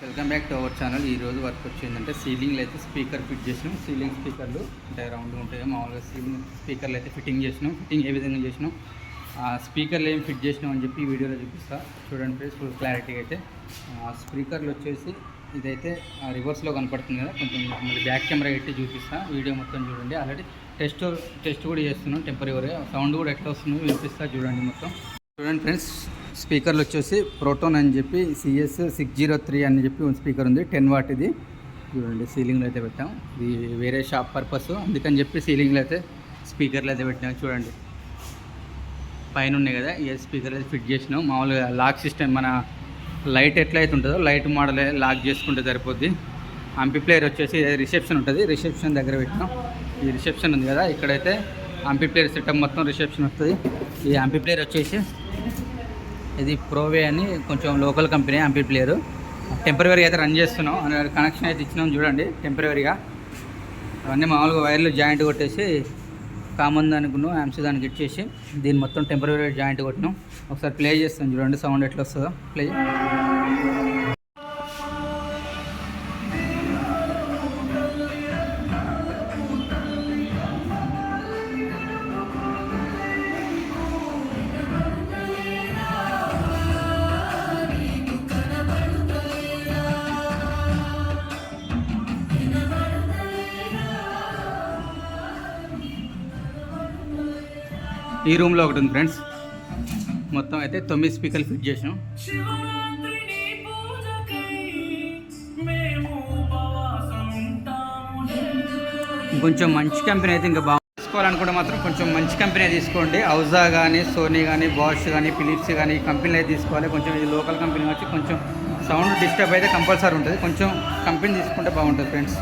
Welcome back to our channel. ఈ రోజు work వచ్చిందంటే సీలింగ్లు అయితే స్పీకర్ ఫిట్ చేసినాం. సీలింగ్ స్పీకర్లు అంటే రౌండ్ ఉంటాయి. మామూలుగా సీలింగ్ స్పీకర్లు అయితే ఫిట్టింగ్ చేసినాం. ఫిట్టింగ్ ఏ విధంగా చేసినాం? ఆ స్పీకర్లు ఏం ఫిట్ చేసినాం అని చెప్పి ఈ వీడియోలో చూపిస్తా. చూడండి ప్లీజ్ ఫుల్ క్లారిటీ అయితే. ఆ స్పీకర్లు వచ్చేసి ఇదైతే రివర్స్లో కనపడుతుంది కదా. కొంచెం మళ్ళీ బ్యాక్ కెమెరా పెట్టి చూపిస్తా. వీడియో మొత్తం చూడండి. ఆల్రెడీ టెస్ట్ టెస్ట్ కూడా చేస్తున్నాం టెంపరీగా. సౌండ్ కూడా ఎట్లా వస్తుందో వినిపిస్తా చూడండి మొత్తం. చూడండి ఫ్రెండ్స్ స్పీకర్లు వచ్చేసి ప్రోటోన్ అని చెప్పి సిఎస్ సిక్స్ జీరో త్రీ అని చెప్పి ఒక స్పీకర్ ఉంది టెన్ వాట్ ఇది చూడండి సీలింగ్లో అయితే పెట్టాం. ఇది వేరే షాప్ పర్పస్. అందుకని చెప్పి సీలింగ్లో అయితే స్పీకర్లు అయితే పెట్టాం చూడండి. పైన ఉన్నాయి కదా ఈ స్పీకర్ అయితే ఫిట్ చేసినాం. మామూలుగా లాక్ సిస్టమ్ మన లైట్ ఎట్లయితే ఉంటుందో లైట్ మోడల్ లాక్ చేసుకుంటే సరిపోద్ది. అంపి ప్లేయర్ వచ్చేసి రిసెప్షన్ ఉంటుంది. రిసెప్షన్ దగ్గర పెట్టినాం. ఈ రిసెప్షన్ ఉంది కదా ఇక్కడైతే అంపి ప్లేయర్ సెటప్ మొత్తం రిసెప్షన్ వస్తుంది. ఈ అంపి ప్లేయర్ వచ్చేసి ఇది ప్రోవే అని కొంచెం లోకల్ కంపెనీ అంపి ప్లేయర్ టెంపరీగా అయితే రన్ చేస్తున్నాం. కనెక్షన్ అయితే ఇచ్చినాం చూడండి టెంపరీగా అవన్నీ మామూలుగా వైర్లు జాయింట్ కొట్టేసి కామన్ దానికి యామ్స్ దానికి ఇచ్చేసి దీన్ని మొత్తం టెంపరీ జాయింట్ కొట్టినాం. ఒకసారి ప్లే చేస్తాం చూడండి సౌండ్ ఎట్లా వస్తుందో. ప్లే ఈ రూమ్లో ఒకటి ఉంది ఫ్రెండ్స్. మొత్తం అయితే తొమ్మిది స్పీకర్లు ఫిట్ చేసినాం. ఇంకొంచెం మంచి కంపెనీ అయితే ఇంకా బాగా తీసుకోవాలనుకుంటే మాత్రం కొంచెం మంచి కంపెనీ తీసుకోండి. ఔజా కానీ సోనీ కానీ బాష్ కానీ ఫిలిప్స్ కానీ ఈ కంపెనీలు అయితే తీసుకోవాలి. కొంచెం ఇది లోకల్ కంపెనీ వచ్చి కొంచెం సౌండ్ డిస్టర్బ్ అయితే కంపల్సరీ ఉంటుంది. కొంచెం కంపెనీ తీసుకుంటే బాగుంటుంది ఫ్రెండ్స్.